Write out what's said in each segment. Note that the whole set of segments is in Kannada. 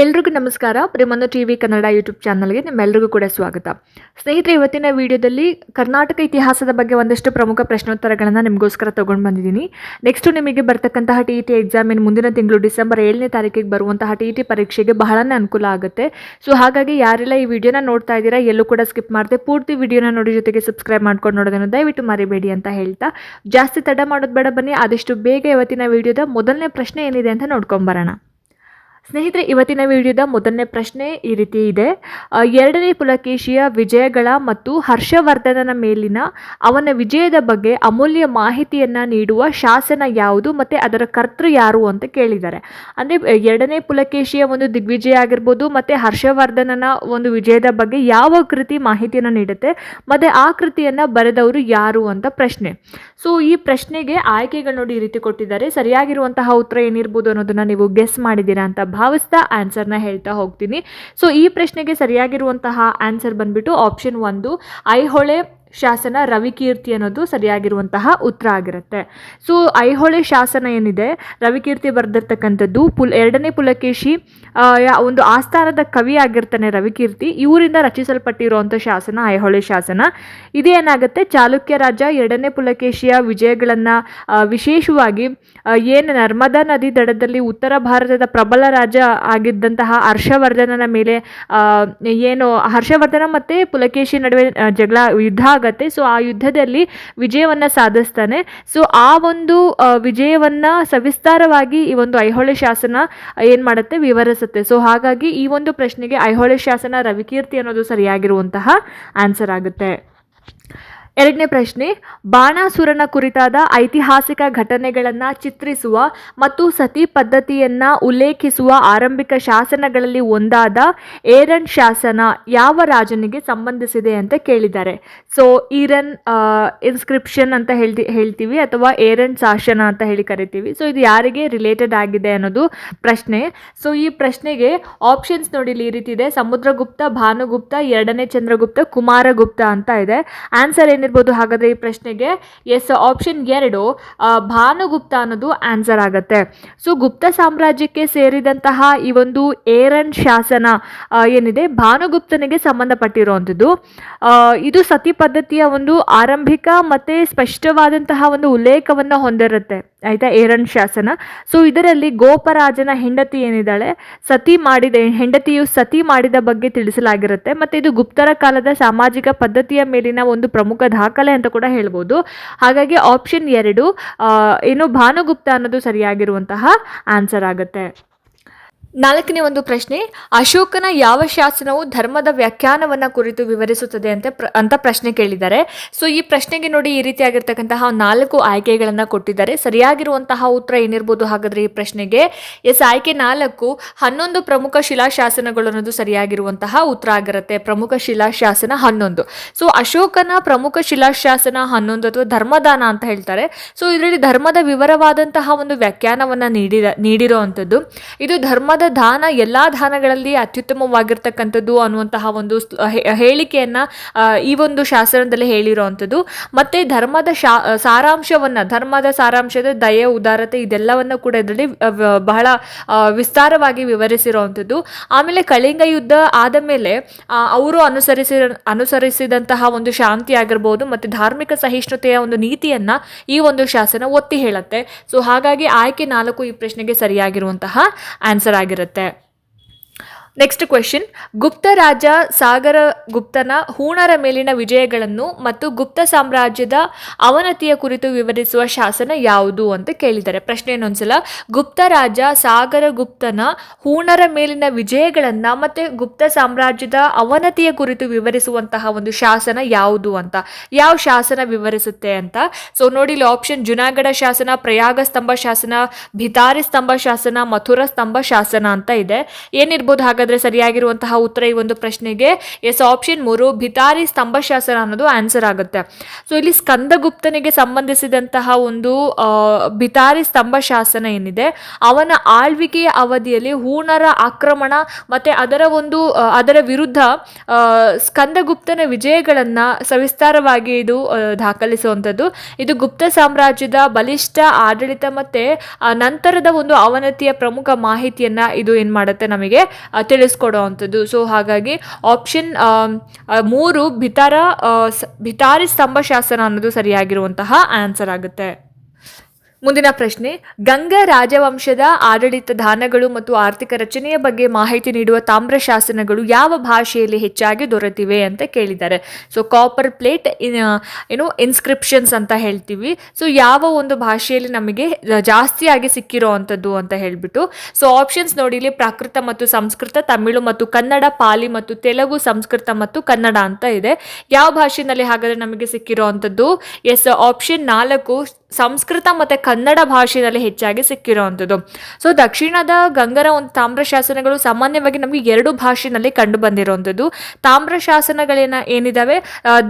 ಎಲ್ರಿಗೂ ನಮಸ್ಕಾರ. ಪ್ರೇಮಂದು ಟಿ ವಿ ಕನ್ನಡ ಯೂಟ್ಯೂಬ್ ಚಾನಲ್ಗೆ ನಿಮ್ಮೆಲ್ಲರಿಗೂ ಕೂಡ ಸ್ವಾಗತ. ಸ್ನೇಹಿತರೆ, ಇವತ್ತಿನ ವಿಡಿಯೋದಲ್ಲಿ ಕರ್ನಾಟಕ ಇತಿಹಾಸದ ಬಗ್ಗೆ ಒಂದಷ್ಟು ಪ್ರಮುಖ ಪ್ರಶ್ನೋತ್ತರಗಳನ್ನು ನಿಮಗೋಸ್ಕರ ತೊಗೊಂಡು ಬಂದಿದ್ದೀನಿ. ನೆಕ್ಸ್ಟು ನಿಮಗೆ ಬರ್ತಕ್ಕಂತಹ ಟಿ ಇ ಟಿ ಎಕ್ಸಾಮ್ ಇನ್ನು ಮುಂದಿನ ತಿಂಗಳು ಡಿಸೆಂಬರ್ ಏಳನೇ ತಾರೀಕಿಗೆ ಬರುವಂತಹ ಟಿ ಇ ಟಿ ಪರೀಕ್ಷೆಗೆ ಬಹಳನೇ ಅನುಕೂಲ ಆಗುತ್ತೆ. ಸೊ ಹಾಗಾಗಿ ಯಾರೆಲ್ಲ ಈ ವಿಡಿಯೋನ ನೋಡ್ತಾ ಇದ್ದೀರಾ, ಎಲ್ಲೂ ಕೂಡ ಸ್ಕಿಪ್ ಮಾಡದೆ ಪೂರ್ತಿ ವಿಡಿಯೋನ ನೋಡಿ ಜೊತೆಗೆ ಸಬ್ಸ್ಕ್ರೈಬ್ ಮಾಡ್ಕೊಂಡು ನೋಡೋದನ್ನು ದಯವಿಟ್ಟು ಮರಿಬೇಡಿ ಅಂತ ಹೇಳ್ತಾ, ಜಾಸ್ತಿ ತಡ ಮಾಡೋದು ಬೇಡ ಬನ್ನಿ, ಆದಷ್ಟು ಬೇಗ ಇವತ್ತಿನ ವಿಡಿಯೋದ ಮೊದಲನೇ ಪ್ರಶ್ನೆ ಏನಿದೆ ಅಂತ ನೋಡ್ಕೊಂಬರೋಣ ಸ್ನೇಹಿತರೆ, ಇವತ್ತಿನ ವಿಡಿಯೋದ ಮೊದಲನೇ ಪ್ರಶ್ನೆ ಈ ರೀತಿ ಇದೆ. ಎರಡನೇ ಪುಲಕೇಶಿಯ ವಿಜಯಗಳ ಮತ್ತು ಹರ್ಷವರ್ಧನನ ಮೇಲಿನ ಅವನ ವಿಜಯದ ಬಗ್ಗೆ ಅಮೂಲ್ಯ ಮಾಹಿತಿಯನ್ನು ನೀಡುವ ಶಾಸನ ಯಾವುದು ಮತ್ತು ಅದರ ಕರ್ತೃ ಯಾರು ಅಂತ ಕೇಳಿದ್ದಾರೆ. ಅಂದರೆ ಎರಡನೇ ಪುಲಕೇಶಿಯ ಒಂದು ದಿಗ್ವಿಜಯ ಆಗಿರ್ಬೋದು ಮತ್ತು ಹರ್ಷವರ್ಧನನ ಒಂದು ವಿಜಯದ ಬಗ್ಗೆ ಯಾವ ಕೃತಿ ಮಾಹಿತಿಯನ್ನು ನೀಡುತ್ತೆ, ಮತ್ತು ಆ ಕೃತಿಯನ್ನು ಬರೆದವರು ಯಾರು ಅಂತ ಪ್ರಶ್ನೆ. ಸೊ ಈ ಪ್ರಶ್ನೆಗೆ ಆಯ್ಕೆಗಳು ನೋಡಿ ಈ ರೀತಿ ಕೊಟ್ಟಿದ್ದಾರೆ. ಸರಿಯಾಗಿರುವಂತಹ ಉತ್ತರ ಏನಿರ್ಬೋದು ಅನ್ನೋದನ್ನು ನೀವು ಗೆಸ್ ಮಾಡಿದ್ದೀರಾ ಅಂತ ಭಾವಿಸ್ತಾ ಆನ್ಸರ್ನ ಹೇಳ್ತಾ ಹೋಗ್ತೀನಿ. ಸೊ ಈ ಪ್ರಶ್ನೆಗೆ ಸರಿಯಾಗಿರುವಂತಹ ಆನ್ಸರ್ ಬಂದ್ಬಿಟ್ಟು ಆಪ್ಷನ್ ಒಂದು ಐಹೊಳೆ ಶಾಸನ ರವಿಕೀರ್ತಿ ಅನ್ನೋದು ಸರಿಯಾಗಿರುವಂತಹ ಉತ್ತರ ಆಗಿರುತ್ತೆ. ಸೊ ಐಹೊಳೆ ಶಾಸನ ಏನಿದೆ? ರವಿಕೀರ್ತಿ ಬರೆದಿರ್ತಕ್ಕಂಥದ್ದು ಪುಲ್, ಎರಡನೇ ಪುಲಕೇಶಿ ಒಂದು ಆಸ್ಥಾನದ ಕವಿ ಆಗಿರ್ತಾನೆ ರವಿಕೀರ್ತಿ. ಇವರಿಂದ ರಚಿಸಲ್ಪಟ್ಟಿರುವಂಥ ಶಾಸನ ಐಹೊಳೆ ಶಾಸನ. ಇದೇನಾಗುತ್ತೆ ಚಾಲುಕ್ಯ ರಾಜ ಎರಡನೇ ಪುಲಕೇಶಿಯ ವಿಜಯಗಳನ್ನು ವಿಶೇಷವಾಗಿ ಏನು ನರ್ಮದಾ ನದಿ ದಡದಲ್ಲಿ ಉತ್ತರ ಭಾರತದ ಪ್ರಬಲ ರಾಜ ಆಗಿದ್ದಂತಹ ಹರ್ಷವರ್ಧನನ ಮೇಲೆ ಏನು ಹರ್ಷವರ್ಧನ ಮತ್ತು ಪುಲಕೇಶಿ ನಡುವೆ ಜಗಳ, ಯುದ್ಧ ಆಗತ್ತೆ ಸೊ ಆ ಯುದ್ಧದಲ್ಲಿ ವಿಜಯವನ್ನು ಸಾಧಿಸ್ತಾನೆ. ಸೊ ಆ ಒಂದು ವಿಜಯವನ್ನ ಸವಿಸ್ತಾರವಾಗಿ ಈ ಒಂದು ಐಹೊಳೆ ಶಾಸನ ಏನು ಮಾಡುತ್ತೆ? ವಿವರಿಸುತ್ತೆ. ಸೊ ಹಾಗಾಗಿ ಈ ಒಂದು ಪ್ರಶ್ನೆಗೆ ಐಹೊಳೆ ಶಾಸನ ರವಿಕೀರ್ತಿ ಅನ್ನೋದು ಸರಿಯಾಗಿರುವಂತಹ ಆನ್ಸರ್ ಆಗುತ್ತೆ. ಎರಡನೇ ಪ್ರಶ್ನೆ, ಬಾಣಾಸುರನ ಕುರಿತಾದ ಐತಿಹಾಸಿಕ ಘಟನೆಗಳನ್ನು ಚಿತ್ರಿಸುವ ಮತ್ತು ಸತಿ ಪದ್ಧತಿಯನ್ನು ಉಲ್ಲೇಖಿಸುವ ಆರಂಭಿಕ ಶಾಸನಗಳಲ್ಲಿ ಒಂದಾದ ಏರನ್ ಶಾಸನ ಯಾವ ರಾಜನಿಗೆ ಸಂಬಂಧಿಸಿದೆ ಅಂತ ಕೇಳಿದ್ದಾರೆ. ಸೊ ಈರನ್ ಇನ್ಸ್ಕ್ರಿಪ್ಷನ್ ಅಂತ ಹೇಳ್ತಿ, ಹೇಳ್ತೀವಿ ಅಥವಾ ಏರನ್ ಶಾಸನ ಅಂತ ಹೇಳಿ ಕರಿತೀವಿ. ಸೊ ಇದು ಯಾರಿಗೆ ರಿಲೇಟೆಡ್ ಆಗಿದೆ ಅನ್ನೋದು ಪ್ರಶ್ನೆ. ಸೊ ಈ ಪ್ರಶ್ನೆಗೆ ಆಪ್ಷನ್ಸ್ ನೋಡಿ ಇಲ್ಲಿ ಈ ರೀತಿ ಇದೆ. ಸಮುದ್ರಗುಪ್ತ, ಭಾನುಗುಪ್ತ, ಎರಡನೇ ಚಂದ್ರಗುಪ್ತ, ಕುಮಾರಗುಪ್ತ ಅಂತ ಇದೆ. ಆನ್ಸರ್ ಏನಿರ್ಬೋದು ಹಾಗಾದ್ರೆ ಈ ಪ್ರಶ್ನೆಗೆ ಎಸ್ ಆಪ್ಷನ್ ಎರಡು ಭಾನುಗುಪ್ತ ಅನ್ನೋದು ಆನ್ಸರ್ ಆಗುತ್ತೆ. ಸೊ ಗುಪ್ತ ಸಾಮ್ರಾಜ್ಯಕ್ಕೆ ಸೇರಿದಂತಹ ಈ ಒಂದು ಏರನ್ ಶಾಸನ ಏನಿದೆ? ಭಾನುಗುಪ್ತನಿಗೆ ಸಂಬಂಧಪಟ್ಟಿರುವಂಥದ್ದು. ಇದು ಸತಿ ಪದ್ಧತಿಯ ಒಂದು ಆರಂಭಿಕ ಮತ್ತು ಸ್ಪಷ್ಟವಾದಂತಹ ಒಂದು ಉಲ್ಲೇಖವನ್ನು ಹೊಂದಿರುತ್ತೆ. ಆಯಿತಾ? ಏರನ್ ಶಾಸನ. ಸೊ ಇದರಲ್ಲಿ ಗೋಪರಾಜನ ಹೆಂಡತಿ ಏನಿದ್ದಾಳೆ? ಸತಿ ಮಾಡಿದ, ಹೆಂಡತಿಯು ಸತಿ ಮಾಡಿದ ಬಗ್ಗೆ ತಿಳಿಸಲಾಗಿರುತ್ತೆ. ಮತ್ತು ಇದು ಗುಪ್ತರ ಕಾಲದ ಸಾಮಾಜಿಕ ಪದ್ಧತಿಯ ಮೇಲಿನ ಒಂದು ಪ್ರಮುಖ ದಾಖಲೆ ಅಂತ ಕೂಡ ಹೇಳ್ಬೋದು. ಹಾಗಾಗಿ ಆಪ್ಷನ್ ಎರಡು ಏನು ಭಾನುಗುಪ್ತ ಅನ್ನೋದು ಸರಿಯಾಗಿರುವಂತಹ ಆನ್ಸರ್ ಆಗುತ್ತೆ. ನಾಲ್ಕನೇ ಒಂದು ಪ್ರಶ್ನೆ, ಅಶೋಕನ ಯಾವ ಶಾಸನವು ಧರ್ಮದ ವ್ಯಾಖ್ಯಾನವನ್ನ ಕುರಿತು ವಿವರಿಸುತ್ತದೆ ಅಂತ ಪ್ರ, ಅಂತ ಪ್ರಶ್ನೆ ಕೇಳಿದ್ದಾರೆ. ಸೊ ಈ ಪ್ರಶ್ನೆಗೆ ನೋಡಿ ಈ ರೀತಿಯಾಗಿರ್ತಕ್ಕಂತಹ ನಾಲ್ಕು ಆಯ್ಕೆಗಳನ್ನು ಕೊಟ್ಟಿದ್ದಾರೆ. ಸರಿಯಾಗಿರುವಂತಹ ಉತ್ತರ ಏನಿರ್ಬೋದು ಹಾಗಾದ್ರೆ ಈ ಪ್ರಶ್ನೆಗೆ? ಎಸ್, ಆಯ್ಕೆ ನಾಲ್ಕು, ಹನ್ನೊಂದು ಪ್ರಮುಖ ಶಿಲಾಶಾಸನಗಳು ಅನ್ನೋದು ಸರಿಯಾಗಿರುವಂತಹ ಉತ್ತರ ಆಗಿರುತ್ತೆ. ಪ್ರಮುಖ ಶಿಲಾಶಾಸನ ಹನ್ನೊಂದು. ಸೊ ಅಶೋಕನ ಪ್ರಮುಖ ಶಿಲಾಶಾಸನ ಹನ್ನೊಂದು ಅಥವಾ ಧರ್ಮದಾನ ಅಂತ ಹೇಳ್ತಾರೆ. ಸೊ ಇದರಲ್ಲಿ ಧರ್ಮದ ವಿವರವಾದಂತಹ ಒಂದು ವ್ಯಾಖ್ಯಾನವನ್ನ ನೀಡಿದ ನೀಡಿರುವಂಥದ್ದು ಇದು ಇದು ದಾನ, ಎಲ್ಲ ದಾನಗಳಲ್ಲಿ ಅತ್ಯುತ್ತಮವಾಗಿರ್ತಕ್ಕಂಥದ್ದು ಅನ್ನುವಂತಹ ಒಂದು ಹೇಳಿಕೆಯನ್ನು ಈ ಒಂದು ಶಾಸನದಲ್ಲಿ ಹೇಳಿರುವಂಥದ್ದು. ಮತ್ತೆ ಧರ್ಮದ ಶಾ ಸಾರಾಂಶವನ್ನ, ಧರ್ಮದ ಸಾರಾಂಶದ ದಯೆ, ಉದಾರತೆ ಇದೆಲ್ಲವನ್ನ ಕೂಡ ಇದರಲ್ಲಿ ಬಹಳ ವಿಸ್ತಾರವಾಗಿ ವಿವರಿಸಿರುವಂಥದ್ದು. ಆಮೇಲೆ ಕಳಿಂಗ ಯುದ್ಧ ಆದ ಮೇಲೆ ಅವರು ಅನುಸರಿಸಿ ಅನುಸರಿಸಿದಂತಹ ಒಂದು ಶಾಂತಿ ಆಗಿರ್ಬೋದು, ಮತ್ತು ಧಾರ್ಮಿಕ ಸಹಿಷ್ಣುತೆಯ ಒಂದು ನೀತಿಯನ್ನ ಈ ಒಂದು ಶಾಸನ ಒತ್ತಿ ಹೇಳುತ್ತೆ. ಸೊ, ಹಾಗಾಗಿ ಆಯ್ಕೆ ನಾಲ್ಕು ಈ ಪ್ರಶ್ನೆಗೆ ಸರಿಯಾಗಿರುವಂತಹ ಆನ್ಸರ್ ಆಗಿರುತ್ತೆ. ನೆಕ್ಸ್ಟ್ ಕ್ವೆಶನ್ ಗುಪ್ತ ರಾಜ ಸಾಗರ ಗುಪ್ತನ ಹೂಣರ ಮೇಲಿನ ವಿಜಯಗಳನ್ನು ಮತ್ತು ಗುಪ್ತ ಸಾಮ್ರಾಜ್ಯದ ಅವನತಿಯ ಕುರಿತು ವಿವರಿಸುವ ಶಾಸನ ಯಾವುದು ಅಂತ ಕೇಳಿದ್ದಾರೆ. ಪ್ರಶ್ನೆ ಇನ್ನೊಂದ್ಸಲ. ಗುಪ್ತ ರಾಜ ಸಾಗರ ಗುಪ್ತನ ಹೂಣರ ಮೇಲಿನ ವಿಜಯಗಳನ್ನು ಮತ್ತು ಗುಪ್ತ ಸಾಮ್ರಾಜ್ಯದ ಅವನತಿಯ ಕುರಿತು ವಿವರಿಸುವಂತಹ ಒಂದು ಶಾಸನ ಯಾವುದು ಅಂತ. ಯಾವ ಶಾಸನ ವಿವರಿಸುತ್ತೆ ಅಂತ. ಸೊ ನೋಡಿ, ಇಲ್ಲಿ ಆಪ್ಷನ್ ಜುನಾಗಢ ಶಾಸನ, ಪ್ರಯಾಗ ಸ್ತಂಭ ಶಾಸನ, ಭಿತಾರಿ ಸ್ತಂಭ ಶಾಸನ, ಮಥುರಾ ಸ್ತಂಭ ಶಾಸನ ಅಂತ ಇದೆ. ಏನಿರ್ಬೋದು ಹಾಗಾದ್ರೆ ಹಾಗಾದ್ರೆ ಸರಿಯಾಗಿರುವಂತಹ ಉತ್ತರ ಈ ಒಂದು ಪ್ರಶ್ನೆಗೆ. ಎಸ್ ಆಪ್ಷನ್ ಮೂರು, ಭಿತಾರಿ ಸ್ತಂಭಶಾಸ್ತ್ರ ಅನ್ನೋದು ಆನ್ಸರ್ ಆಗುತ್ತೆ. ಸೊ ಇಲ್ಲಿ ಸ್ಕಂದಗುಪ್ತನಿಗೆ ಸಂಬಂಧಿಸಿದಂತಹ ಒಂದು ಭಿತಾರಿ ಸ್ತಂಭಶಾಸನ ಏನಿದೆ? ಅವನ ಆಳ್ವಿಕೆಯ ಅವಧಿಯಲ್ಲಿ ಹೂಣರ ಆಕ್ರಮಣ ಮತ್ತೆ ಅದರ ಒಂದು ಅದರ ವಿರುದ್ಧ ಸ್ಕಂದಗುಪ್ತನ ವಿಜಯಗಳನ್ನ ಸವಿಸ್ತಾರವಾಗಿ ಇದು ದಾಖಲಿಸುವಂಥದ್ದು. ಇದು ಗುಪ್ತ ಸಾಮ್ರಾಜ್ಯದ ಬಲಿಷ್ಠ, ಆಡಳಿತ ಮತ್ತೆ ನಂತರದ ಒಂದು ಅವನತಿಯ ಪ್ರಮುಖ ಮಾಹಿತಿಯನ್ನ ಇದು ಏನ್ ಮಾಡುತ್ತೆ ನಮಗೆ ಆ, ತಿಳಿಸ್ಕೊಡುವಂಥದ್ದು ಸೊ ಹಾಗಾಗಿ ಆಪ್ಷನ್ ಮೂರು ಭಿತಾರ ಭಿತಾರಿ ಸ್ತಂಭ ಶಾಸನ ಅನ್ನೋದು ಸರಿಯಾಗಿರುವಂತಹ ಆನ್ಸರ್ ಆಗುತ್ತೆ. ಮುಂದಿನ ಪ್ರಶ್ನೆ, ಗಂಗಾ ರಾಜವಂಶದ ಆಡಳಿತ ದಾನಗಳು ಮತ್ತು ಆರ್ಥಿಕ ರಚನೆಯ ಬಗ್ಗೆ ಮಾಹಿತಿ ನೀಡುವ ತಾಮ್ರ ಶಾಸನಗಳು ಯಾವ ಭಾಷೆಯಲ್ಲಿ ಹೆಚ್ಚಾಗಿ ದೊರೆತಿವೆ ಅಂತ ಕೇಳಿದ್ದಾರೆ. ಸೊ ಕಾಪರ್ ಪ್ಲೇಟ್ ಏನು ಇನ್ಸ್ಕ್ರಿಪ್ಷನ್ಸ್ ಅಂತ ಹೇಳ್ತೀವಿ. ಸೊ ಯಾವ ಒಂದು ಭಾಷೆಯಲ್ಲಿ ನಮಗೆ ಜಾಸ್ತಿಯಾಗಿ ಸಿಕ್ಕಿರೋ ಅಂಥದ್ದು ಅಂತ ಹೇಳಿಬಿಟ್ಟು. ಸೊ ಆಪ್ಷನ್ಸ್ ನೋಡಿ, ಇಲ್ಲಿ ಪ್ರಾಕೃತ ಮತ್ತು ಸಂಸ್ಕೃತ, ತಮಿಳು ಮತ್ತು ಕನ್ನಡ, ಪಾಲಿ ಮತ್ತು ತೆಲುಗು, ಸಂಸ್ಕೃತ ಮತ್ತು ಕನ್ನಡ ಅಂತ ಇದೆ. ಯಾವ ಭಾಷೆಯಲ್ಲಿ ಹಾಗಾದರೆ ನಮಗೆ ಸಿಕ್ಕಿರೋ ಅಂಥದ್ದು ಎಸ್ ಆಪ್ಷನ್ ನಾಲ್ಕು ಸಂಸ್ಕೃತ ಮತ್ತು ಕನ್ನಡ ಭಾಷೆಯಲ್ಲಿ ಹೆಚ್ಚಾಗಿ ಸಿಕ್ಕಿರುವಂಥದ್ದು. ಸೊ ದಕ್ಷಿಣದ ಗಂಗರ ಒಂದು ತಾಮ್ರ ಶಾಸನಗಳು ಸಾಮಾನ್ಯವಾಗಿ ನಮಗೆ ಎರಡು ಭಾಷೆಯಲ್ಲಿ ಕಂಡು ಬಂದಿರುವಂಥದ್ದು. ತಾಮ್ರ ಶಾಸನಗಳೇನ ಏನಿದಾವೆ?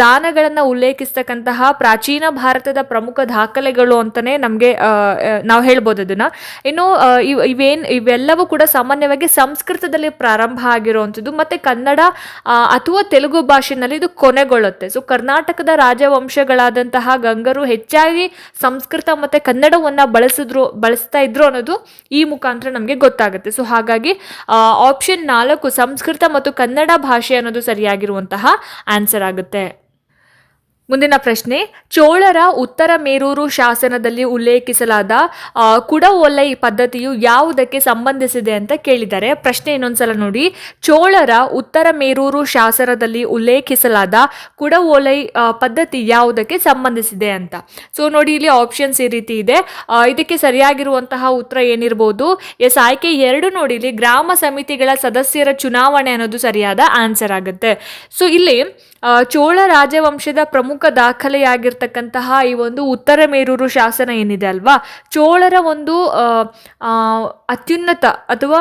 ದಾನಗಳನ್ನು ಉಲ್ಲೇಖಿಸ್ತಕ್ಕಂತಹ ಪ್ರಾಚೀನ ಭಾರತದ ಪ್ರಮುಖ ದಾಖಲೆಗಳು ಅಂತಲೇ ನಮಗೆ ನಾವು ಹೇಳ್ಬೋದು ಅದನ್ನು. ಇನ್ನು ಇವ್, ಇವೇನ್, ಇವೆಲ್ಲವೂ ಕೂಡ ಸಾಮಾನ್ಯವಾಗಿ ಸಂಸ್ಕೃತದಲ್ಲಿ ಪ್ರಾರಂಭ ಆಗಿರುವಂಥದ್ದು ಮತ್ತು ಕನ್ನಡ ಅಥವಾ ತೆಲುಗು ಭಾಷೆನಲ್ಲಿ ಇದು ಕೊನೆಗೊಳ್ಳುತ್ತೆ. ಸೊ ಕರ್ನಾಟಕದ ರಾಜವಂಶಗಳಾದಂತಹ ಗಂಗರು ಹೆಚ್ಚಾಗಿ ಸಂಸ್ಕೃತ ಮತ್ತು ಕನ್ನಡವನ್ನು ಬಳಸಿದ್ರು, ಬಳಸ್ತಾ ಇದ್ರು ಅನ್ನೋದು ಈ ಮುಖಾಂತರ ನಮಗೆ ಗೊತ್ತಾಗುತ್ತೆ. ಸೊ ಹಾಗಾಗಿ ಆಪ್ಷನ್ ನಾಲ್ಕು ಸಂಸ್ಕೃತ ಮತ್ತು ಕನ್ನಡ ಭಾಷೆ ಅನ್ನೋದು ಸರಿಯಾಗಿರುವಂತಹ ಆನ್ಸರ್ ಆಗುತ್ತೆ. ಮುಂದಿನ ಪ್ರಶ್ನೆ, ಚೋಳರ ಉತ್ತರ ಮೇರೂರು ಶಾಸನದಲ್ಲಿ ಉಲ್ಲೇಖಿಸಲಾದ ಕುಡ ಪದ್ಧತಿಯು ಯಾವುದಕ್ಕೆ ಸಂಬಂಧಿಸಿದೆ ಅಂತ ಕೇಳಿದ್ದಾರೆ ಪ್ರಶ್ನೆ ಇನ್ನೊಂದ್ಸಲ ನೋಡಿ. ಚೋಳರ ಉತ್ತರ ಮೇರೂರು ಶಾಸನದಲ್ಲಿ ಉಲ್ಲೇಖಿಸಲಾದ ಕುಡ ಒಲೈ ಪದ್ಧತಿ ಯಾವುದಕ್ಕೆ ಸಂಬಂಧಿಸಿದೆ ಅಂತ. ಸೊ ನೋಡಿ, ಇಲ್ಲಿ ಆಪ್ಷನ್ಸ್ ಈ ರೀತಿ ಇದೆ. ಇದಕ್ಕೆ ಸರಿಯಾಗಿರುವಂತಹ ಉತ್ತರ ಏನಿರ್ಬೋದು? ಎಸ್, ಆಯ್ಕೆ ಎರಡು ನೋಡಿ. ಇಲ್ಲಿ ಗ್ರಾಮ ಸಮಿತಿಗಳ ಸದಸ್ಯರ ಚುನಾವಣೆ ಅನ್ನೋದು ಸರಿಯಾದ ಆನ್ಸರ್ ಆಗುತ್ತೆ. ಸೊ ಇಲ್ಲಿ ಚೋಳ ರಾಜವಂಶದ ಪ್ರಮುಖ ದಾಖಲೆಯಾಗಿರ್ತಕ್ಕಂತಹ ಈ ಒಂದು ಉತ್ತರ ಮೇರೂರು ಶಾಸನ ಏನಿದೆ ಅಲ್ವಾ? ಚೋಳರ ಒಂದು ಅತ್ಯುನ್ನತ ಅಥವಾ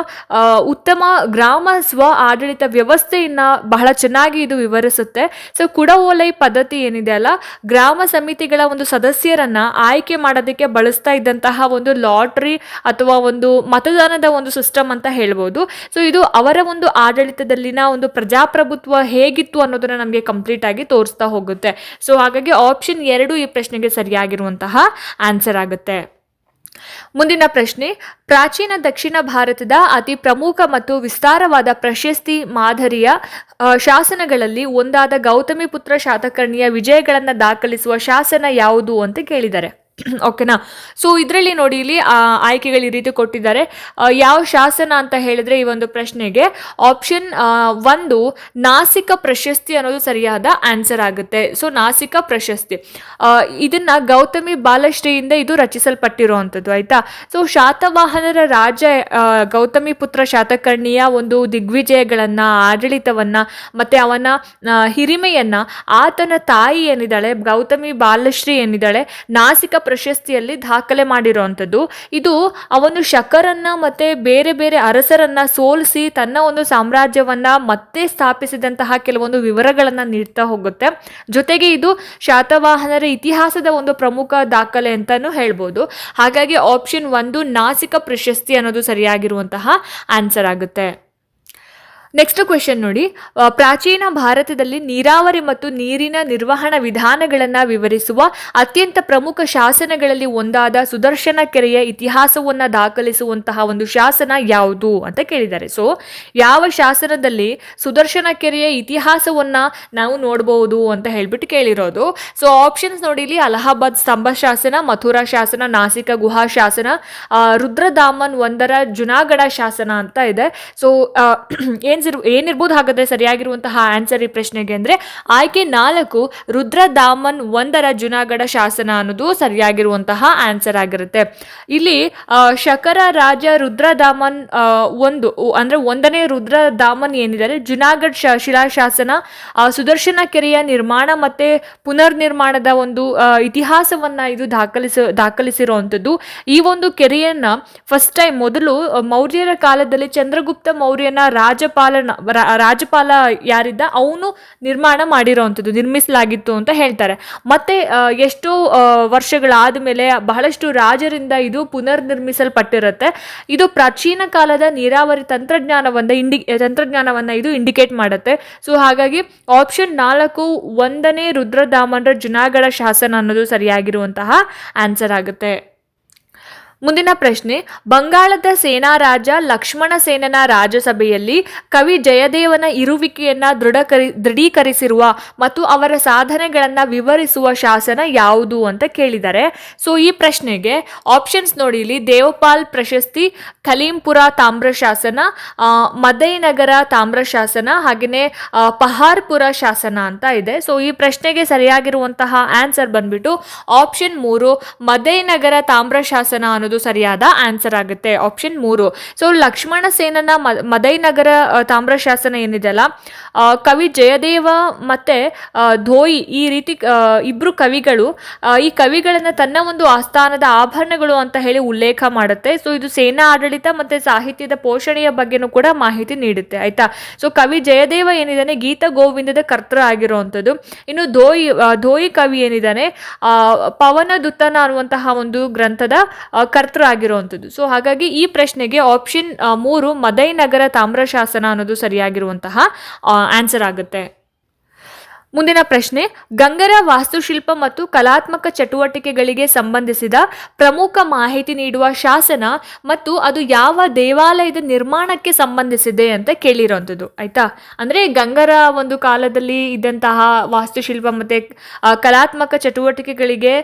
ಉತ್ತಮ ಗ್ರಾಮ ಸ್ವ ಆಡಳಿತ ವ್ಯವಸ್ಥೆಯನ್ನು ಬಹಳ ಚೆನ್ನಾಗಿ ಇದು ವಿವರಿಸುತ್ತೆ. ಸೊ ಕುಡವೋಲೈ ಪದ್ಧತಿ ಏನಿದೆ ಅಲ್ಲ, ಗ್ರಾಮ ಸಮಿತಿಗಳ ಒಂದು ಸದಸ್ಯರನ್ನ ಆಯ್ಕೆ ಮಾಡೋದಕ್ಕೆ ಬಳಸ್ತಾ ಇದ್ದಂತಹ ಒಂದು ಲಾಟ್ರಿ ಅಥವಾ ಒಂದು ಮತದಾನದ ಒಂದು ಸಿಸ್ಟಮ್ ಅಂತ ಹೇಳ್ಬೋದು. ಸೊ ಇದು ಅವರ ಒಂದು ಆಡಳಿತದಲ್ಲಿನ ಒಂದು ಪ್ರಜಾಪ್ರಭುತ್ವ ಹೇಗಿತ್ತು ಅನ್ನೋದನ್ನ ನಮಗೆ ಕಂಪ್ಲೀಟ್ ಆಗಿ ತೋರಿಸ್ತಾ ಹೋಗುತ್ತೆ. ಸೊ ಹಾಗಾಗಿ ಆಪ್ಷನ್ ಎರಡು ಈ ಪ್ರಶ್ನೆಗೆ ಸರಿಯಾಗಿರುವಂತಹ ಆನ್ಸರ್ ಆಗುತ್ತೆ. ಮುಂದಿನ ಪ್ರಶ್ನೆ, ಪ್ರಾಚೀನ ದಕ್ಷಿಣ ಭಾರತದ ಅತಿ ಪ್ರಮುಖ ಮತ್ತು ವಿಸ್ತಾರವಾದ ಪ್ರಶಸ್ತಿ ಮಾದರಿಯ ಶಾಸನಗಳಲ್ಲಿ ಒಂದಾದ ಗೌತಮಿಪುತ್ರ ಶಾತಕರ್ಣಿಯ ವಿಜಯಗಳನ್ನು ದಾಖಲಿಸುವ ಶಾಸನ ಯಾವುದು ಅಂತ ಕೇಳಿದ್ದಾರೆ. ಓಕೆನಾ? ಸೊ ಇದರಲ್ಲಿ ನೋಡಿ ಇಲ್ಲಿ ಆಯ್ಕೆಗಳು ಈ ರೀತಿ ಕೊಟ್ಟಿದ್ದಾರೆ. ಯಾವ ಶಾಸನ ಅಂತ ಹೇಳಿದ್ರೆ ಈ ಒಂದು ಪ್ರಶ್ನೆಗೆ ಆಪ್ಷನ್ ಒಂದು, ನಾಸಿಕ ಪ್ರಶಸ್ತಿ ಅನ್ನೋದು ಸರಿಯಾದ ಆನ್ಸರ್ ಆಗುತ್ತೆ. ಸೊ ನಾಸಿಕ ಪ್ರಶಸ್ತಿ. ಇದನ್ನ ಗೌತಮಿ ಬಾಲಶ್ರೀಯಿಂದ ಇದು ರಚಿಸಲ್ಪಟ್ಟಿರುವಂಥದ್ದು, ಆಯ್ತಾ? ಸೊ ಶಾತವಾಹನರ ರಾಜ ಗೌತಮಿ ಪುತ್ರ ಶಾತಕರ್ಣಿಯ ಒಂದು ದಿಗ್ವಿಜಯಗಳನ್ನ, ಆಡಳಿತವನ್ನ, ಮತ್ತೆ ಅವನ ಹಿರಿಮೆಯನ್ನ ಆತನ ತಾಯಿ ಏನಿದ್ದಾಳೆ ಗೌತಮಿ ಬಾಲಶ್ರೀ ಏನಿದ್ದಾಳೆ ನಾಸಿಕ ಪ್ರಶಸ್ತಿಯಲ್ಲಿ ದಾಖಲೆ ಮಾಡಿರುವಂಥದ್ದು. ಇದು ಅವನು ಶಕರನ್ನ ಮತ್ತೆ ಬೇರೆ ಬೇರೆ ಅರಸರನ್ನ ಸೋಲಿಸಿ ತನ್ನ ಒಂದು ಸಾಮ್ರಾಜ್ಯವನ್ನ ಮತ್ತೆ ಸ್ಥಾಪಿಸಿದಂತಹ ಕೆಲವೊಂದು ವಿವರಗಳನ್ನ ನೀಡ್ತಾ ಹೋಗುತ್ತೆ. ಜೊತೆಗೆ ಇದು ಶಾತವಾಹನರ ಇತಿಹಾಸದ ಒಂದು ಪ್ರಮುಖ ದಾಖಲೆ ಅಂತಾನು ಹೇಳ್ಬೋದು. ಹಾಗಾಗಿ ಆಪ್ಷನ್ ಒಂದು ನಾಸಿಕ ಪ್ರಶಸ್ತಿ ಅನ್ನೋದು ಸರಿಯಾಗಿರುವಂತಹ ಆನ್ಸರ್ ಆಗುತ್ತೆ. ನೆಕ್ಸ್ಟ್ ಕ್ವೆಶನ್ ನೋಡಿ. ಪ್ರಾಚೀನ ಭಾರತದಲ್ಲಿ ನೀರಾವರಿ ಮತ್ತು ನೀರಿನ ನಿರ್ವಹಣಾ ವಿಧಾನಗಳನ್ನು ವಿವರಿಸುವ ಅತ್ಯಂತ ಪ್ರಮುಖ ಶಾಸನಗಳಲ್ಲಿ ಒಂದಾದ ಸುದರ್ಶನ ಕೆರೆಯ ಇತಿಹಾಸವನ್ನು ದಾಖಲಿಸುವಂತಹ ಒಂದು ಶಾಸನ ಯಾವುದು ಅಂತ ಕೇಳಿದ್ದಾರೆ. ಸೊ ಯಾವ ಶಾಸನದಲ್ಲಿ ಸುದರ್ಶನ ಕೆರೆಯ ಇತಿಹಾಸವನ್ನ ನಾವು ನೋಡಬಹುದು ಅಂತ ಹೇಳ್ಬಿಟ್ಟು ಕೇಳಿರೋದು. ಸೊ ಆಪ್ಷನ್ಸ್ ನೋಡಿ ಇಲ್ಲಿ. ಅಲಹಾಬಾದ್ ಸ್ತಂಭ ಶಾಸನ, ಮಥುರಾ ಶಾಸನ, ನಾಸಿಕ ಗುಹಾ ಶಾಸನ ರುದ್ರದಾಮನ್ ಒಂದರ ಜುನಾಗಢ ಶಾಸನ ಅಂತ ಇದೆ. ಸೊ ಏನ್ಸಿರ್ ಏನಿರ್ಬೋದು ಹಾಗಾದ್ರೆ ಸರಿಯಾಗಿರುವಂತಹ ಆನ್ಸರ್ ಈ ಪ್ರಶ್ನೆಗೆ ಅಂದ್ರೆ ಆಯ್ಕೆ ನಾಲ್ಕು ರುದ್ರದಾಮನ್ ಒಂದರ ಜುನಾಗಢ ಶಾಸನ ಅನ್ನೋದು ಸರಿಯಾಗಿರುವಂತಹ ಆನ್ಸರ್ ಆಗಿರುತ್ತೆ. ಇಲ್ಲಿ ಶಕರ ರಾಜ ರುದ್ರದಾಮನ್ ಒಂದು ಅಂದ್ರೆ ಒಂದನೇ ರುದ್ರದಾಮನ್ ಏನಿದ್ದಾರೆ? ಜುನಾಗಢ ಶ ಶಿಲಾಶಾಸನ ಸುದರ್ಶನ ಕೆರೆಯ ನಿರ್ಮಾಣ ಮತ್ತೆ ಪುನರ್ ನಿರ್ಮಾಣದ ಒಂದು ಇತಿಹಾಸವನ್ನ ಇದು ದಾಖಲಿಸ, ದಾಖಲಿಸಿರುವಂಥದ್ದು. ಈ ಒಂದು ಕೆರೆಯನ್ನ ಫಸ್ಟ್ ಟೈಮ್ ಮೊದಲು ಮೌರ್ಯರ ಕಾಲದಲ್ಲಿ ಚಂದ್ರಗುಪ್ತ ಮೌರ್ಯನ ರಾಜಪಾಲನ ರಾ- ರಾಜಪಾಲ ಯಾರಿದ್ದ ಅವನು ನಿರ್ಮಾಣ ಮಾಡಿರೋವಂಥದ್ದು ನಿರ್ಮಿಸಲಾಗಿತ್ತು ಅಂತ ಹೇಳ್ತಾರೆ. ಮತ್ತೆ ಎಷ್ಟೋ ವರ್ಷಗಳಾದ ಮೇಲೆ ಬಹಳಷ್ಟು ರಾಜರಿಂದ ಇದು ಪುನರ್ ನಿರ್ಮಿಸಲ್ಪಟ್ಟಿರುತ್ತೆ ಇದು ಪ್ರಾಚೀನ ಕಾಲದ ನೀರಾವರಿ ತಂತ್ರಜ್ಞಾನವನ್ನ ಇಂಡಿ, ತಂತ್ರಜ್ಞಾನವನ್ನ ಇದು ಇಂಡಿಕೇಟ್ ಮಾಡುತ್ತೆ. ಸೊ, ಹಾಗಾಗಿ ಆಪ್ಷನ್ ನಾಲ್ಕು ಒಂದನೇ ರುದ್ರದಾಮನರ ಜುನಾಗಢ ಶಾಸನ ಅನ್ನೋದು ಸರಿಯಾಗಿರುವಂತಹ ಆನ್ಸರ್ ಆಗುತ್ತೆ. ಮುಂದಿನ ಪ್ರಶ್ನೆ, ಬಂಗಾಳದ ಸೇನಾ ರಾಜ ಲಕ್ಷ್ಮಣ ಸೇನನ ರಾಜಸಭೆಯಲ್ಲಿ ಕವಿ ಜಯದೇವನ ಇರುವಿಕೆಯನ್ನ ದೃಢಕರಿ, ದೃಢೀಕರಿಸಿರುವ ಮತ್ತು ಅವರ ಸಾಧನೆಗಳನ್ನು ವಿವರಿಸುವ ಶಾಸನ ಯಾವುದು ಅಂತ ಕೇಳಿದ್ದಾರೆ ಸೊ ಈ ಪ್ರಶ್ನೆಗೆ ಆಪ್ಷನ್ಸ್ ನೋಡಿ, ಇಲ್ಲಿ ದೇವಪಾಲ್ ಪ್ರಶಸ್ತಿ, ಕಲೀಂಪುರ ತಾಮ್ರ ಶಾಸನ ಮದೈನಗರ ತಾಮ್ರ ಶಾಸನ ಹಾಗೆಯೇ ಪಹಾರ್ಪುರ ಶಾಸನ ಅಂತ ಇದೆ. ಸೊ ಈ ಪ್ರಶ್ನೆಗೆ ಸರಿಯಾಗಿರುವಂತಹ ಆನ್ಸರ್ ಬಂದ್ಬಿಟ್ಟು ಆಪ್ಷನ್ ಮೂರು, ಮದೈನಗರ ತಾಮ್ರ ಶಾಸನ ಸರಿಯಾದ ಆನ್ಸರ್ ಆಗುತ್ತೆ. ಆಪ್ಷನ್ ಮೂರು. ಸೊ ಲಕ್ಷ್ಮಣ ಸೇನನ ಮದೈ ಮದೈನಗರ ತಾಮ್ರ ಶಾಸನ ಏನಿದೆಯಲ್ಲ ಕವಿ ಜಯದೇವ ಮತ್ತೆ ಧೋಯಿ ಈ ರೀತಿ ಇಬ್ರು ಕವಿಗಳು ಈ ಕವಿಗಳನ್ನ ತನ್ನ ಒಂದು ಆಸ್ಥಾನದ ಆಭರಣಗಳು ಅಂತ ಹೇಳಿ ಉಲ್ಲೇಖ ಮಾಡುತ್ತೆ. ಸೊ ಇದು ಸೇನಾ ಆಡಳಿತ ಮತ್ತೆ ಸಾಹಿತ್ಯದ ಪೋಷಣೆಯ ಬಗ್ಗೆನೂ ಕೂಡ ಮಾಹಿತಿ ನೀಡುತ್ತೆ. ಆಯ್ತಾ? ಸೊ ಕವಿ ಜಯದೇವ ಏನಿದ್ದಾನೆ, ಗೀತ ಗೋವಿಂದದ ಕರ್ತೃ ಆಗಿರುವಂಥದ್ದು. ಇನ್ನು ಧೋಯಿ ಧೋಯಿ ಕವಿ ಏನಿದ್ದಾನೆ ಪವನ ದುತ್ತನ ಅನ್ನುವಂತಹ ಒಂದು ಗ್ರಂಥದ ಕರ್ತೃ ಆಗಿರುವಂಥದ್ದು ಸೊ ಹಾಗಾಗಿ ಈ ಪ್ರಶ್ನೆಗೆ ಆಪ್ಷನ್ ಮೂರು ಮದೈನಗರ ತಾಮ್ರ ಶಾಸನ ಅನ್ನೋದು ಸರಿಯಾಗಿರುವಂತಹ ಆನ್ಸರ್ ಆಗುತ್ತೆ. ಮುಂದಿನ ಪ್ರಶ್ನೆ, ಗಂಗರ ವಾಸ್ತುಶಿಲ್ಪ ಮತ್ತು ಕಲಾತ್ಮಕ ಚಟುವಟಿಕೆಗಳಿಗೆ ಸಂಬಂಧಿಸಿದ ಪ್ರಮುಖ ಮಾಹಿತಿ ನೀಡುವ ಶಾಸನ ಮತ್ತು ಅದು ಯಾವ ದೇವಾಲಯದ ನಿರ್ಮಾಣಕ್ಕೆ ಸಂಬಂಧಿಸಿದೆ ಅಂತ ಕೇಳಿರೋಂಥದ್ದು, ಆಯ್ತಾ? ಅಂದ್ರೆ ಗಂಗರ ಒಂದು ಕಾಲದಲ್ಲಿ ಇದ್ದಂತಹ ವಾಸ್ತುಶಿಲ್ಪ ಮತ್ತೆ ಕಲಾತ್ಮಕ ಚಟುವಟಿಕೆಗಳಿಗೆ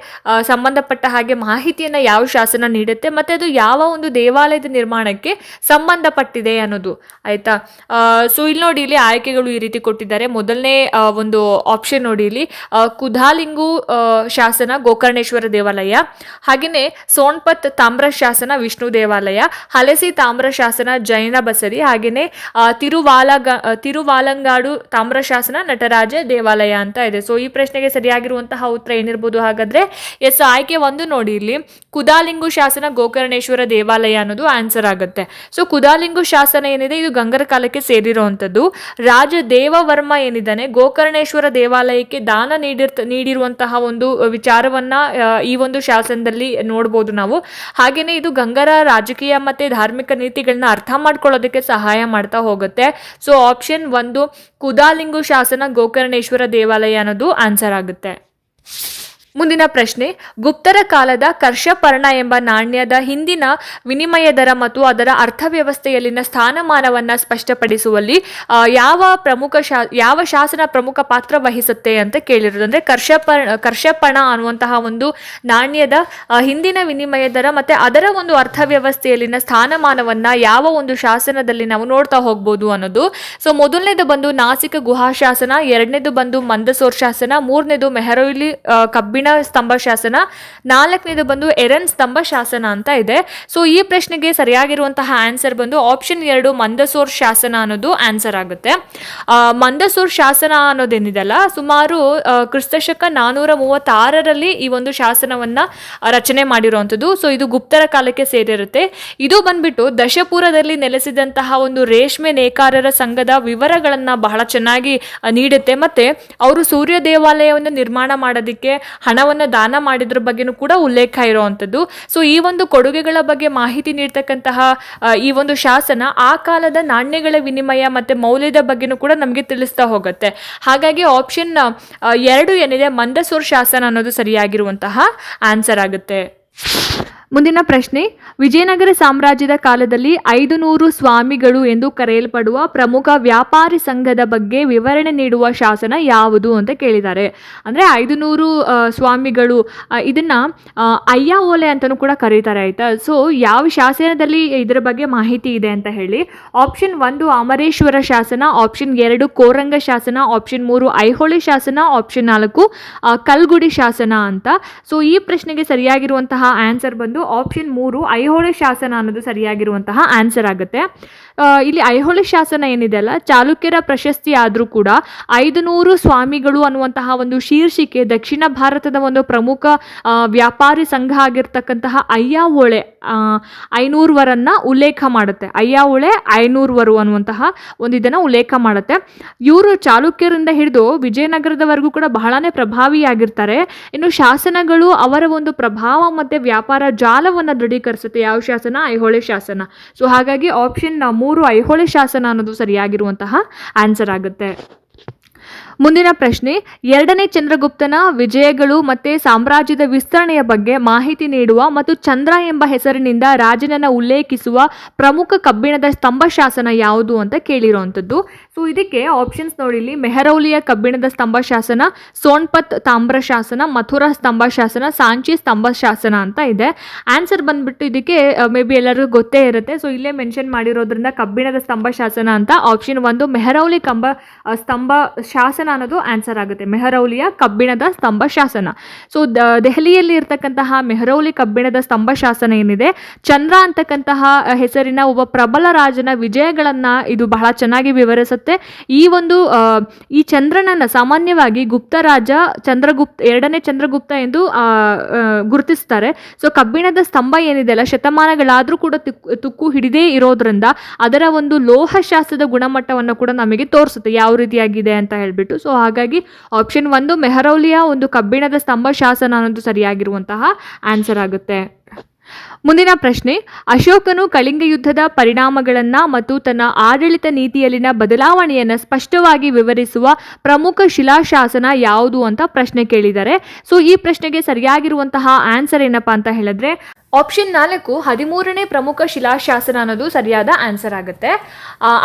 ಸಂಬಂಧಪಟ್ಟ ಹಾಗೆ ಮಾಹಿತಿಯನ್ನು ಯಾವ ಶಾಸನ ನೀಡುತ್ತೆ ಮತ್ತೆ ಅದು ಯಾವ ಒಂದು ದೇವಾಲಯದ ನಿರ್ಮಾಣಕ್ಕೆ ಸಂಬಂಧಪಟ್ಟಿದೆ ಅನ್ನೋದು, ಆಯಿತಾ? ಸೊ, ಇಲ್ಲಿ ನೋಡಿ, ಇಲ್ಲಿ ಆಯ್ಕೆಗಳು ಈ ರೀತಿ ಕೊಟ್ಟಿದ್ದಾರೆ. ಮೊದಲನೇ ಒಂದು ಆಪ್ಷನ್ ನೋಡಿ ಇಲ್ಲಿ ಆ, ಕುದಾಲಿಂಗು ಶಾಸನ ಗೋಕರ್ಣೇಶ್ವರ ದೇವಾಲಯ ಹಾಗೆಯೇ ಸೋನ್ಪತ್ ತಾಮ್ರ ಶಾಸನ ವಿಷ್ಣು ದೇವಾಲಯ ಹಲಸಿ ತಾಮ್ರ ಶಾಸನ ಜೈನ ಬಸರಿ ಹಾಗೆಯೇ ತಿರುವಾಲಗ ತಿರುವಾಲಂಗಾಡು ತಾಮ್ರ ಶಾಸನ ನಟರಾಜ ದೇವಾಲಯ ಅಂತ ಇದೆ. ಸೊ ಈ ಪ್ರಶ್ನೆಗೆ ಸರಿಯಾಗಿರುವಂತಹ ಉತ್ತರ ಏನಿರ್ಬೋದು ಹಾಗಾದ್ರೆ ಎಸ್ ಆಯ್ಕೆ ಒಂದು ನೋಡಿ ಇಲ್ಲಿ ಕುದಾಲಿಂಗು ಶಾಸನ ಗೋಕರ್ಣೇಶ್ವರ ದೇವಾಲಯ ಅನ್ನೋದು ಆನ್ಸರ್ ಆಗುತ್ತೆ. ಸೊ ಕುದಾಲಿಂಗು ಶಾಸನ ಏನಿದೆ ಇದು ಗಂಗರ ಕಾಲಕ್ಕೆ ಸೇರಿರುವಂಥದ್ದು. ರಾಜ ದೇವವರ್ಮ ಏನಿದ್ದಾನೆ ಗೋಕರ್ಣೇಶ್ವರ ದೇವಾಲಯಕ್ಕೆ ದಾನ ನೀಡಿರ್ತ, ನೀಡಿರುವಂತಹ ಒಂದು ವಿಚಾರವನ್ನ ಈ ಒಂದು ಶಾಸನದಲ್ಲಿ ನೋಡ್ಬೋದು ನಾವು. ಹಾಗೆಯೇ ಇದು ಗಂಗರ ರಾಜಕೀಯ ಮತ್ತೆ ಧಾರ್ಮಿಕ ನೀತಿಗಳನ್ನ ಅರ್ಥ ಮಾಡ್ಕೊಳ್ಳೋದಕ್ಕೆ ಸಹಾಯ ಮಾಡ್ತಾ ಹೋಗುತ್ತೆ. ಸೊ ಆಪ್ಷನ್ ಒಂದು ಕುದಾಲಿಂಗು ಶಾಸನ ಗೋಕರ್ಣೇಶ್ವರ ದೇವಾಲಯ ಅನ್ನೋದು ಆನ್ಸರ್ ಆಗುತ್ತೆ. ಮುಂದಿನ ಪ್ರಶ್ನೆ ಗುಪ್ತರ ಕಾಲದ ಕರ್ಷಪರ್ಣ ಎಂಬ ನಾಣ್ಯದ ಹಿಂದಿನ ವಿನಿಮಯ ದರ ಮತ್ತು ಅದರ ಅರ್ಥವ್ಯವಸ್ಥೆಯಲ್ಲಿನ ಸ್ಥಾನಮಾನವನ್ನ ಸ್ಪಷ್ಟಪಡಿಸುವಲ್ಲಿ ಯಾವ ಪ್ರಮುಖ ಶಾ ಯಾವ ಶಾಸನ ಪ್ರಮುಖ ಪಾತ್ರ ವಹಿಸುತ್ತೆ ಅಂತ ಕೇಳಿರೋದು. ಅಂದ್ರೆ ಕರ್ಷಪ ಕರ್ಷಪಣ ಅನ್ನುವಂತಹ ಒಂದು ನಾಣ್ಯದ ಹಿಂದಿನ ವಿನಿಮಯ ದರ ಮತ್ತೆ ಅದರ ಒಂದು ಅರ್ಥವ್ಯವಸ್ಥೆಯಲ್ಲಿನ ಸ್ಥಾನಮಾನವನ್ನ ಯಾವ ಒಂದು ಶಾಸನದಲ್ಲಿ ನಾವು ನೋಡ್ತಾ ಹೋಗ್ಬೋದು ಅನ್ನೋದು. ಸೊ ಮೊದಲನೇದು ಬಂದು ನಾಸಿಕ ಗುಹಾಶಾಸನ ಎರಡನೇದು ಬಂದು ಮಂದಸೋರ್ ಶಾಸನ ಮೂರನೇದು ಮೆಹರೌಲಿ ಆ, ಕಬ್ಬಿಣ ಸ್ತಂಭ ಶಾಸನ ನಾಲ್ಕನೇದು ಬಂದು ಎರನ್ ಸ್ತಂಭ ಶಾಸನ ಅಂತ ಇದೆ. ಸೊ ಈ ಪ್ರಶ್ನೆಗೆ ಸರಿಯಾಗಿರುವಂತಹ ಆನ್ಸರ್ ಬಂದು ಆಪ್ಷನ್ ಎರಡು ಮಂದಸೋರ್ ಶಾಸನ ಅನ್ನೋದು ಆನ್ಸರ್ ಆಗುತ್ತೆ. ಮಂದಸೂರ್ ಶಾಸನ ಅನ್ನೋದೇನಿದೆಲ್ಲ? ಸುಮಾರು ಕ್ರಿಸ್ತಶಕ ನಾನೂರ ಮೂವತ್ತಾರರಲ್ಲಿ ಈ ಒಂದು ಶಾಸನವನ್ನ ರಚನೆ ಮಾಡಿರುವಂಥದ್ದು. ಸೊ ಇದು ಗುಪ್ತರ ಕಾಲಕ್ಕೆ ಸೇರಿರುತ್ತೆ. ಇದು ಬಂದ್ಬಿಟ್ಟು ದಶಪುರದಲ್ಲಿ ನೆಲೆಸಿದಂತಹ ಒಂದು ರೇಷ್ಮೆ ನೇಕಾರರ ಸಂಘದ ವಿವರಗಳನ್ನ ಬಹಳ ಚೆನ್ನಾಗಿ ನೀಡುತ್ತೆ. ಮತ್ತೆ, ಅವರು ಸೂರ್ಯ ದೇವಾಲಯವನ್ನು ನಿರ್ಮಾಣ ಮಾಡೋದಕ್ಕೆ ಹಣವನ್ನು ದಾನ ಮಾಡಿದ್ರ ಬಗ್ಗೆನೂ ಕೂಡ ಉಲ್ಲೇಖ ಇರುವಂಥದ್ದು. ಸೊ ಈ ಒಂದು ಕೊಡುಗೆಗಳ ಬಗ್ಗೆ ಮಾಹಿತಿ ನೀಡ್ತಕ್ಕಂತಹ ಈ ಒಂದು ಶಾಸನ ಆ ಕಾಲದ ನಾಣ್ಯಗಳ ವಿನಿಮಯ ಮತ್ತೆ ಮೌಲ್ಯದ ಬಗ್ಗೆನೂ ಕೂಡ ನಮಗೆ ತಿಳಿಸ್ತಾ ಹೋಗುತ್ತೆ. ಹಾಗಾಗಿ ಆಪ್ಷನ್ ಎರಡು ಏನಿದೆ, ಮಂದಸೂರ್ ಶಾಸನ ಅನ್ನೋದು ಸರಿಯಾಗಿರುವಂತಹ ಆನ್ಸರ್ ಆಗುತ್ತೆ. ಮುಂದಿನ ಪ್ರಶ್ನೆ, ವಿಜಯನಗರ ಸಾಮ್ರಾಜ್ಯದ ಕಾಲದಲ್ಲಿ ಐದು ನೂರು ಸ್ವಾಮಿಗಳು ಎಂದು ಕರೆಯಲ್ಪಡುವ ಪ್ರಮುಖ ವ್ಯಾಪಾರಿ ಸಂಘದ ಬಗ್ಗೆ ವಿವರಣೆ ನೀಡುವ ಶಾಸನ ಯಾವುದು ಅಂತ ಕೇಳಿದ್ದಾರೆ. ಅಂದರೆ ಐದು ನೂರು ಸ್ವಾಮಿಗಳು ಇದನ್ನು ಅಯ್ಯ ಓಲೆ ಅಂತಲೂ ಕೂಡ ಕರೀತಾರೆ ಆಯಿತಾ? ಸೊ ಯಾವ ಶಾಸನದಲ್ಲಿ ಇದರ ಬಗ್ಗೆ ಮಾಹಿತಿ ಇದೆ ಅಂತ ಹೇಳಿ ಆಪ್ಷನ್ ಒಂದು ಅಮರೇಶ್ವರ ಶಾಸನ ಆಪ್ಷನ್ ಎರಡು ಕೋರಂಗ ಶಾಸನ ಆಪ್ಷನ್ ಮೂರು ಐಹೊಳೆ ಶಾಸನ ಆಪ್ಷನ್ ನಾಲ್ಕು ಕಲ್ಗುಡಿ ಶಾಸನ ಅಂತ. ಸೊ ಈ ಪ್ರಶ್ನೆಗೆ ಸರಿಯಾಗಿರುವಂತಹ ಆನ್ಸರ್ ಬಂದು ಆಪ್ಷನ್ ಮೂರು, ಐಹೊಳೆ ಶಾಸನ ಅನ್ನೋದು ಸರಿಯಾಗಿರುವಂತಹ ಆನ್ಸರ್ ಆಗುತ್ತೆ. ಇಲ್ಲಿ ಐಹೊಳೆ ಶಾಸನ ಏನಿದೆ ಅಲ್ಲ, ಚಾಲುಕ್ಯರ ಪ್ರಶಸ್ತಿ ಆದರೂ ಕೂಡ ಐದು ನೂರು ಸ್ವಾಮಿಗಳು ಅನ್ನುವಂತಹ ಒಂದು ಶೀರ್ಷಿಕೆ ದಕ್ಷಿಣ ಭಾರತದ ಒಂದು ಪ್ರಮುಖ ವ್ಯಾಪಾರಿ ಸಂಘ ಆಗಿರ್ತಕ್ಕಂತಹ ಅಯ್ಯಾವೊಳೆ ಐನೂರ್ವರನ್ನ ಉಲ್ಲೇಖ ಮಾಡುತ್ತೆ. ಅಯ್ಯಾವೊಳೆ, ಐನೂರ್ವರು ಅನ್ನುವಂತಹ ಒಂದು ಇದನ್ನು ಉಲ್ಲೇಖ ಮಾಡುತ್ತೆ. ಇವರು ಚಾಲುಕ್ಯರಿಂದ ಹಿಡಿದು ವಿಜಯನಗರದವರೆಗೂ ಕೂಡ ಬಹಳನೇ ಪ್ರಭಾವಿಯಾಗಿರ್ತಾರೆ. ಇನ್ನು ಶಾಸನಗಳು ಅವರ ಒಂದು ಪ್ರಭಾವ ಮತ್ತು ವ್ಯಾಪಾರ ಜಾಲವನ್ನು ದೃಢೀಕರಿಸುತ್ತೆ. ಯಾವ ಶಾಸನ? ಐಹೊಳೆ ಶಾಸನ. ಸೊ ಹಾಗಾಗಿ ಆಪ್ಷನ್ ಮೂರು ಐಹೊಳೆ ಶಾಸನ ಅನ್ನೋದು ಸರಿಯಾಗಿರುವಂತಹ ಆನ್ಸರ್ ಆಗುತ್ತೆ. ಮುಂದಿನ ಪ್ರಶ್ನೆ, ಎರಡನೇ ಚಂದ್ರಗುಪ್ತನ ವಿಜಯಗಳು ಮತ್ತು ಸಾಮ್ರಾಜ್ಯದ ವಿಸ್ತರಣೆಯ ಬಗ್ಗೆ ಮಾಹಿತಿ ನೀಡುವ ಮತ್ತು ಚಂದ್ರ ಎಂಬ ಹೆಸರಿನಿಂದ ರಾಜನನ್ನ ಉಲ್ಲೇಖಿಸುವ ಪ್ರಮುಖ ಕಬ್ಬಿಣದ ಸ್ತಂಭ ಶಾಸನ ಯಾವುದು ಅಂತ ಕೇಳಿರುವಂಥದ್ದು ಸೊ ಇದಕ್ಕೆ ಆಪ್ಷನ್ಸ್ ನೋಡಿಲಿ ಮೆಹರೌಲಿಯ ಕಬ್ಬಿಣದ ಸ್ತಂಭ ಶಾಸನ ಸೋನ್ಪತ್ ತಾಮ್ರ ಶಾಸನ ಮಥುರಾ ಸ್ತಂಭ ಶಾಸನ ಸಾಂಚಿ ಸ್ತಂಭ ಶಾಸನ ಅಂತ ಇದೆ. ಆನ್ಸರ್ ಬಂದ್ಬಿಟ್ಟು ಇದಕ್ಕೆ ಮೇ ಬಿ ಎಲ್ಲರಿಗೂ ಗೊತ್ತೇ ಇರುತ್ತೆ. ಸೊ ಇಲ್ಲೇ ಮೆನ್ಷನ್ ಮಾಡಿರೋದ್ರಿಂದ ಕಬ್ಬಿಣದ ಸ್ತಂಭ ಶಾಸನ ಅಂತ ಆಪ್ಷನ್ ಒಂದು, ಮೆಹರೌಲಿ ಕಂಬ ಸ್ತಂಭ ಶಾಸನ ಅನ್ನೋದು ಆನ್ಸರ್ ಆಗುತ್ತೆ. ಮೆಹರೌಲಿಯ ಕಬ್ಬಿಣದ ಸ್ತಂಭ ಶಾಸನ. ಸೊ ದೆಹಲಿಯಲ್ಲಿ ಇರ್ತಕ್ಕಂತಹ ಮೆಹರೌಲಿ ಕಬ್ಬಿಣದ ಸ್ತಂಭ ಶಾಸನ ಏನಿದೆ? ಚಂದ್ರ ಅಂತಕ್ಕಂತಹ ಹೆಸರಿನ ಒಬ್ಬ ಪ್ರಬಲ ರಾಜನ ವಿಜಯಗಳನ್ನ ಇದು ಬಹಳ ಚೆನ್ನಾಗಿ ವಿವರಿಸುತ್ತೆ. ಈ ಒಂದು ಈ ಚಂದ್ರನನ್ನ ಸಾಮಾನ್ಯವಾಗಿ ಗುಪ್ತ ರಾಜ ಚಂದ್ರಗುಪ್ತ, ಎರಡನೇ ಚಂದ್ರಗುಪ್ತ ಎಂದು ಗುರುತಿಸ್ತಾರೆ. ಸೊ ಕಬ್ಬಿಣದ ಸ್ತಂಭ ಏನಿದೆ ಅಲ್ಲ, ಶತಮಾನಗಳಾದರೂ ಕೂಡ ತುಕ್ಕು ತುಕ್ಕು ಹಿಡಿದೇ ಇರೋದ್ರಿಂದ ಅದರ ಒಂದು ಲೋಹ ಶಾಸ್ತ್ರದ ಗುಣಮಟ್ಟವನ್ನು ಕೂಡ ನಮಗೆ ತೋರಿಸುತ್ತೆ. ಯಾವ ರೀತಿಯಾಗಿದೆ ಅಂತ ಹೇಳ್ಬಿಟ್ಟು. ಸೊ ಹಾಗಾಗಿ ಆಪ್ಷನ್ ಒಂದು ಮೆಹರೌಲಿಯ ಒಂದು ಕಬ್ಬಿಣದ ಸ್ತಂಭ ಶಾಸನ ಅನ್ನೋದು ಸರಿಯಾಗಿರುವಂತಹ ಆನ್ಸರ್ ಆಗುತ್ತೆ. ಮುಂದಿನ ಪ್ರಶ್ನೆ, ಅಶೋಕನು ಕಳಿಂಗ ಯುದ್ಧದ ಪರಿಣಾಮಗಳನ್ನು ಮತ್ತು ತನ್ನ ಆಡಳಿತ ನೀತಿಯಲ್ಲಿನ ಬದಲಾವಣೆಯನ್ನು ಸ್ಪಷ್ಟವಾಗಿ ವಿವರಿಸುವ ಪ್ರಮುಖ ಶಿಲಾಶಾಸನ ಯಾವುದು ಅಂತ ಪ್ರಶ್ನೆ ಕೇಳಿದ್ದಾರೆ. ಸೊ ಈ ಪ್ರಶ್ನೆಗೆ ಸರಿಯಾಗಿರುವಂತಹ ಆನ್ಸರ್ ಏನಪ್ಪಾ ಅಂತ ಹೇಳಿದ್ರೆ ಆಪ್ಷನ್ ನಾಲ್ಕು ಹದಿಮೂರನೇ ಪ್ರಮುಖ ಶಿಲಾಶಾಸನ ಅನ್ನೋದು ಸರಿಯಾದ ಆನ್ಸರ್ ಆಗುತ್ತೆ.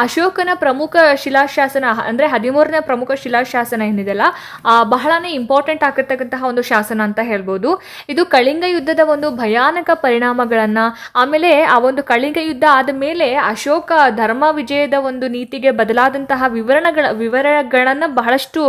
ಅಶೋಕನ ಪ್ರಮುಖ ಶಿಲಾಶಾಸನ ಅಂದರೆ ಹದಿಮೂರನೇ ಪ್ರಮುಖ ಶಿಲಾಶಾಸನ ಏನಿದೆಯಲ್ಲ ಆ, ಬಹಳನೇ ಇಂಪಾರ್ಟೆಂಟ್ ಆಗಿರ್ತಕ್ಕಂತಹ ಒಂದು ಶಾಸನ ಅಂತ ಹೇಳ್ಬೋದು. ಇದು ಕಳಿಂಗ ಯುದ್ಧದ ಒಂದು ಭಯಾನಕ ಪರಿಣಾಮಗಳನ್ನು ಆಮೇಲೆ ಆ ಒಂದು ಕಳಿಂಗ ಯುದ್ಧ ಆದ ಮೇಲೆ ಅಶೋಕ ಧರ್ಮ ವಿಜಯದ ಒಂದು ನೀತಿಗೆ ಬದಲಾದಂತಹ ವಿವರಣಗಳ ವಿವರಗಳನ್ನು ಬಹಳಷ್ಟು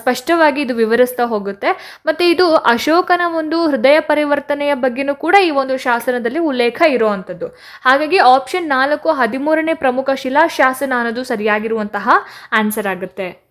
ಸ್ಪಷ್ಟವಾಗಿ ಇದು ವಿವರಿಸ್ತಾ ಹೋಗುತ್ತೆ. ಮತ್ತು ಇದು ಅಶೋಕನ ಒಂದು ಹೃದಯ ಪರಿವರ್ತನೆಯ ಬಗ್ಗೆನೂ ಕೂಡ ಈ ಒಂದು ಶಾಸನದಲ್ಲಿ ಉಲ್ಲೇಖ ಇರುವಂಥದ್ದು. ಹಾಗಾಗಿ ಆಪ್ಷನ್ ನಾಲ್ಕು ಹದಿಮೂರನೇ ಪ್ರಮುಖ ಶಿಲಾಶಾಸನ ಅನ್ನೋದು ಸರಿಯಾಗಿರುವಂತಹ ಆನ್ಸರ್ ಆಗುತ್ತೆ.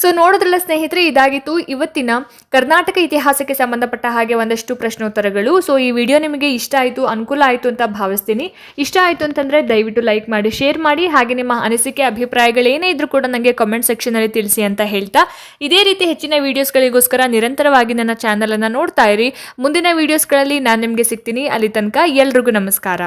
ಸೊ ನೋಡೋದ್ರಲ್ಲ ಸ್ನೇಹಿತರೆ, ಇದಾಗಿತ್ತು ಇವತ್ತಿನ ಕರ್ನಾಟಕ ಇತಿಹಾಸಕ್ಕೆ ಸಂಬಂಧಪಟ್ಟ ಹಾಗೆ ಒಂದಷ್ಟು ಪ್ರಶ್ನೋತ್ತರಗಳು. ಸೊ ಈ ವಿಡಿಯೋ ನಿಮಗೆ ಇಷ್ಟ ಆಯಿತು, ಅನುಕೂಲ ಆಯಿತು ಅಂತ ಭಾವಿಸ್ತೀನಿ. ಇಷ್ಟ ಆಯಿತು ಅಂತಂದರೆ ದಯವಿಟ್ಟು ಲೈಕ್ ಮಾಡಿ, ಶೇರ್ ಮಾಡಿ. ಹಾಗೆ ನಿಮ್ಮ ಅನಿಸಿಕೆ ಅಭಿಪ್ರಾಯಗಳೇನೇ ಇದ್ರೂ ಕೂಡ ನನಗೆ ಕಮೆಂಟ್ ಸೆಕ್ಷನಲ್ಲಿ ತಿಳಿಸಿ ಅಂತ ಹೇಳ್ತಾ. ಇದೇ ರೀತಿ ಹೆಚ್ಚಿನ ವೀಡಿಯೋಸ್ಗಳಿಗೋಸ್ಕರ ನಿರಂತರವಾಗಿ ನನ್ನ ಚಾನಲನ್ನು ನೋಡ್ತಾ ಇರಿ. ಮುಂದಿನ ವೀಡಿಯೋಸ್ಗಳಲ್ಲಿ ನಾನು ನಿಮಗೆ ಸಿಗ್ತೀನಿ. ಅಲ್ಲಿ ತನಕ ಎಲ್ರಿಗೂ ನಮಸ್ಕಾರ.